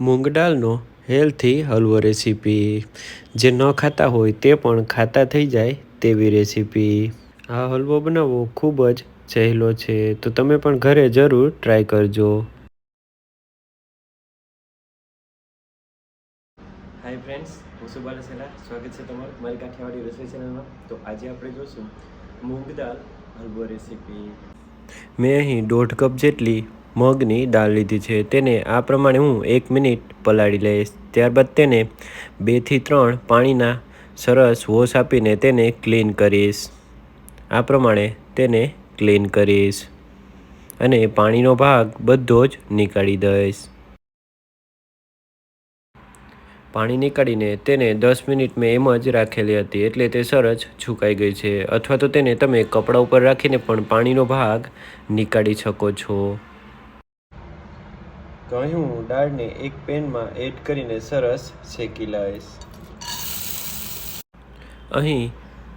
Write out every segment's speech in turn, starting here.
મૂંગ દાળનો હેલ્થી હલવો રેસીપી. જે ન ખાતા હોય તે પણ ખાતા થઈ જાય તેવી રેસીપી. આ હલવો બનાવવો ખૂબ જ સહેલો છે તો તમે પણ ઘરે જરૂર ટ્રાય કરજો. હાય ફ્રેન્ડ્સ હું સુબાલ સેલા સ્વાગત છે તમારું મારી કાઠિયાવાડી રસોઈ ચેનલમાં. તો આજે આપણે જોશું મૂંગ દાળ હલવો રેસીપી. મેં અહીં દોઢ કપ જેટલી મગની દાળ લીધી છે. તેને આ પ્રમાણે હું એક મિનિટ પલાળી લઈશ. ત્યારબાદ તેને બેથી ત્રણ પાણીના સરસ વોશ આપીને તેને ક્લીન કરીશ. આ પ્રમાણે તેને ક્લીન કરીશ અને પાણીનો ભાગ બધો જ નીકાળી દઈશ. પાણી નીકાળીને તેને દસ મિનિટ મેં એમ જ રાખેલી હતી એટલે તે સરસ છુકાઈ ગઈ છે. અથવા તો તેને તમે કપડા ઉપર રાખીને પણ પાણીનો ભાગ નીકાળી શકો છો. હું દાળને એક પેનમાં એડ કરીને સરસ શેકી લઈશ અહીં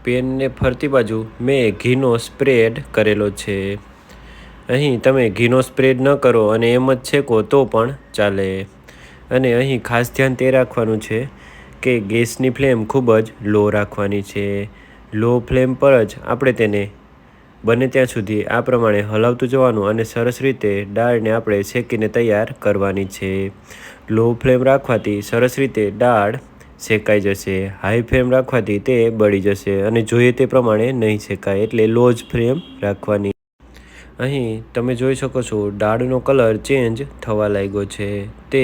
પેનને ફરતી બાજુ મેં ઘીનો સ્પ્રેડ કરેલો છે. અહીં તમે ઘીનો સ્પ્રેડ ન કરો અને એમ જ શેકો તો પણ ચાલે. અને અહીં ખાસ ધ્યાન તે રાખવાનું છે કે ગેસની ફ્લેમ ખૂબ જ લો રાખવાની છે. લો ફ્લેમ પર જ આપણે તેને બને ત્યાં સુધી આ પ્રમાણે હલાવતું જવાનું અને સરસ રીતે દાળને આપણે શેકીને તૈયાર કરવાની છે. લો ફ્લેમ રાખવાથી સરસ રીતે દાળ શેકાઈ જશે. હાઈ ફ્લેમ રાખવાથી તે બળી જશે અને જોઈએ તે પ્રમાણે નહીં શેકાય એટલે લો જ ફ્લેમ રાખવાની. અહીં તમે જોઈ શકો છો દાળનો કલર ચેન્જ થવા લાગ્યો છે. તે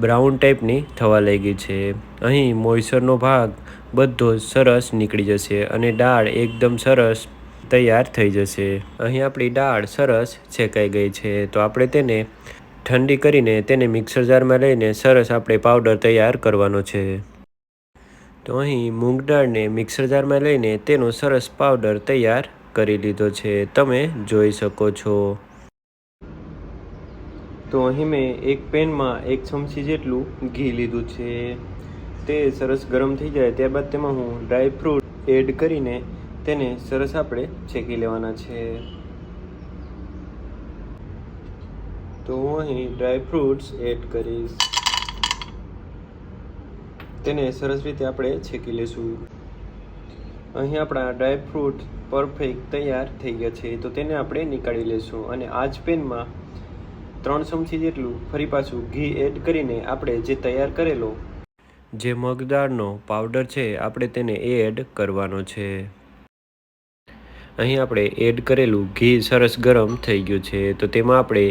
બ્રાઉન ટાઈપની થવા લાગી છે. અહીં મોઇસરનો ભાગ બધો સરસ નીકળી જશે અને દાળ એકદમ સરસ તૈયાર થઈ જશે. અહીં આપણી દાળ સરસ છેકાઈ ગઈ છે, તો આપણે તેને ઠંડી કરીને તેને મિક્સર જારમાં લઈને સરસ આપણે પાવડર તૈયાર કરવાનો છે. તો અહીં મૂંગ દાળને મિક્સર જારમાં લઈને તેનો સરસ પાવડર તૈયાર કરી લીધો છે. તમે જોઈ શકો છો. તો અહીં મેં એક પેનમાં એક ચમચી જેટલું ઘી લીધું છે. તે સરસ ગરમ થઈ જાય, ત્યારબાદ તેમાં હું ડ્રાયફ્રૂટ એડ કરીને તેને સરસ આપણે છેકી લેવાના છે. તો હું અહીં ડ્રાય ફ્રૂટ્સ એડ કરીશ. તેને સરસ રીતે આપણે છેકી લઈશું અહીં આપણા ડ્રાય ફ્રૂટ પરફેક્ટ તૈયાર થઈ ગયા છે. તો તેને આપણે નીકાળી લઈશું અને આ જ પેનમાં ત્રણ ચમચી જેટલું ફરી પાછું ઘી એડ કરીને આપણે જે તૈયાર કરેલો જે મગદાળનો પાવડર છે, આપણે તેને એડ કરવાનો છે. અહીં આપણે એડ કરેલું ઘી સરસ ગરમ થઈ ગયું છે. તો તેમાં આપણે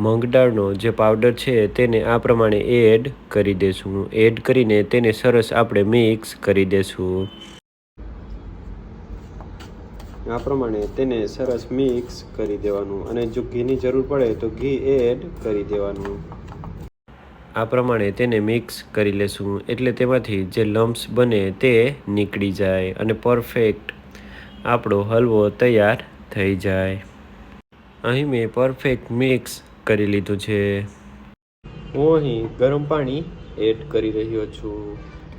મગ દાળનો જે પાવડર છે તેને આ પ્રમાણે એડ કરી દેશું. એડ કરીને તેને સરસ આપણે મિક્સ કરી દેશું. આ પ્રમાણે તેને સરસ મિક્સ કરી દેવાનું અને જો ઘીની જરૂર પડે તો ઘી એડ કરી દેવાનું. આ પ્રમાણે તેને મિક્સ કરી લેશું. એટલે તેમાંથી જે લમ્સ બને તે નીકળી જાય અને પરફેક્ટ આપણો હલવો તૈયાર થઈ જાય. અહીં મેં પરફેક્ટ મિક્સ કરી લીધું છે. હું અહીં ગરમ પાણી એડ કરી રહ્યો છું.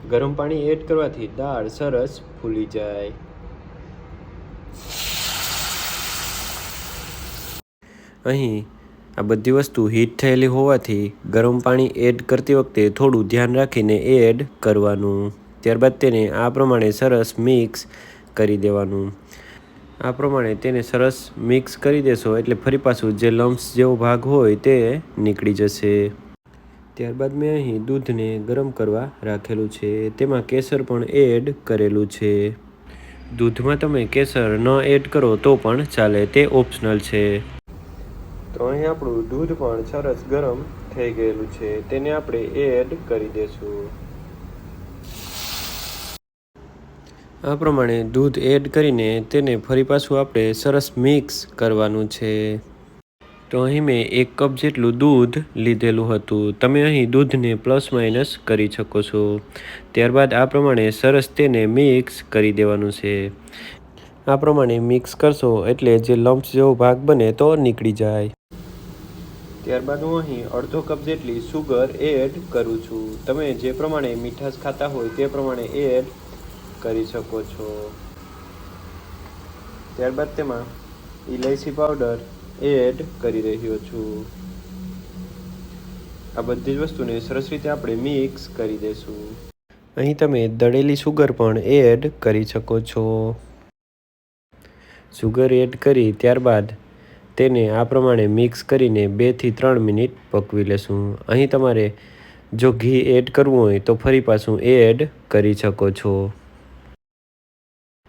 ગરમ પાણી એડ કરવાથી દાળ સરસ ફૂલી જાય. અહીં આ બધી વસ્તુ હીટ થયેલી હોવાથી ગરમ પાણી એડ કરતી વખતે થોડું ધ્યાન રાખીને એડ કરવાનું. ત્યારબાદ તેને આ પ્રમાણે સરસ મિક્સ કરી દેવાનું. આ પ્રમાણે તેને સરસ મિક્સ કરી દેશો એટલે ફરી પાછું જે લમ્સ જેવો ભાગ હોય તે નીકળી જશે. ત્યારબાદ મેં અહીં દૂધને ગરમ કરવા રાખેલું છે. તેમાં કેસર પણ એડ કરેલું છે. દૂધમાં તમે કેસર ન એડ કરો તો પણ ચાલે, તે ઓપ્શનલ છે. તો અહીં આપણું દૂધ પણ સરસ ગરમ થઈ ગયેલું છે. તેને આપણે એડ કરી દઈશું આ પ્રમાણે દૂધ એડ કરીને તેને ફરી પાછું આપણે સરસ મિક્સ કરવાનું છે. તો અહીં મેં એક કપ જેટલું દૂધ લીધેલું હતું. તમે અહીં દૂધને પ્લસ માઇનસ કરી શકો છો. ત્યારબાદ આ પ્રમાણે સરસ તેને મિક્સ કરી દેવાનું છે. આ પ્રમાણે મિક્સ કરશો એટલે જે લમ્પ્સ જેવો ભાગ બને તો નીકળી જાય. ત્યારબાદ હું અહીં અડધો કપ જેટલી સુગર એડ કરું છું. તમે જે પ્રમાણે મીઠાશ ખાતા હોય તે પ્રમાણે એડ કરી શકો છો. ત્યારબાદ તેમાં ઇલાયચી પાવડર એડ કરી રહ્યો છું. આ બધી જ વસ્તુને સરસ રીતે આપણે મિક્સ કરી દઈશું. અહીં તમે દળેલી સુગર પણ એડ કરી શકો છો. સુગર એડ કરી ત્યારબાદ તેને આ પ્રમાણે મિક્સ કરીને બેથી ત્રણ મિનિટ પકવી લેશું. અહીં તમારે જો ઘી એડ કરવું હોય તો ફરી પાછું એડ કરી શકો છો.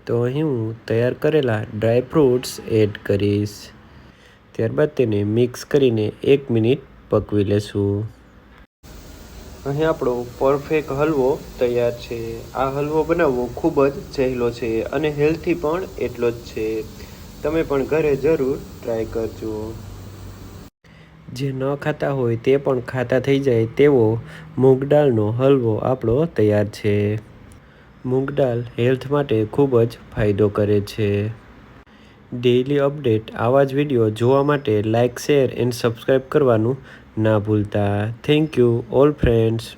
તો અહીં હું તૈયાર કરેલા ડ્રાય ફ્રૂટ્સ એડ કરીશ. ત્યારબાદ તેને મિક્સ કરીને એક મિનિટ પકવી લેશું. અહીં આપણો પરફેક્ટ હલવો તૈયાર છે. આ હલવો બનાવવો ખૂબ જ સહેલો છે અને હેલ્થી પણ એટલો જ છે. તમે પણ ઘરે જરૂર ટ્રાય કરજો. જે ન ખાતા હોય તે પણ ખાતા થઈ જાય તેવો મૂગ દાળનો હલવો આપણો તૈયાર છે. મૂગ દાલ હેલ્થ માટે ખૂબ જ ફાયદો કરે છે. ડેઇલી અપડેટ આવા જ વીડિયો જોવા માટે લાઇક શેર, એન્ડ સબસ્ક્રાઈબ કરવાનું ના ભૂલતા. Thank you, all friends.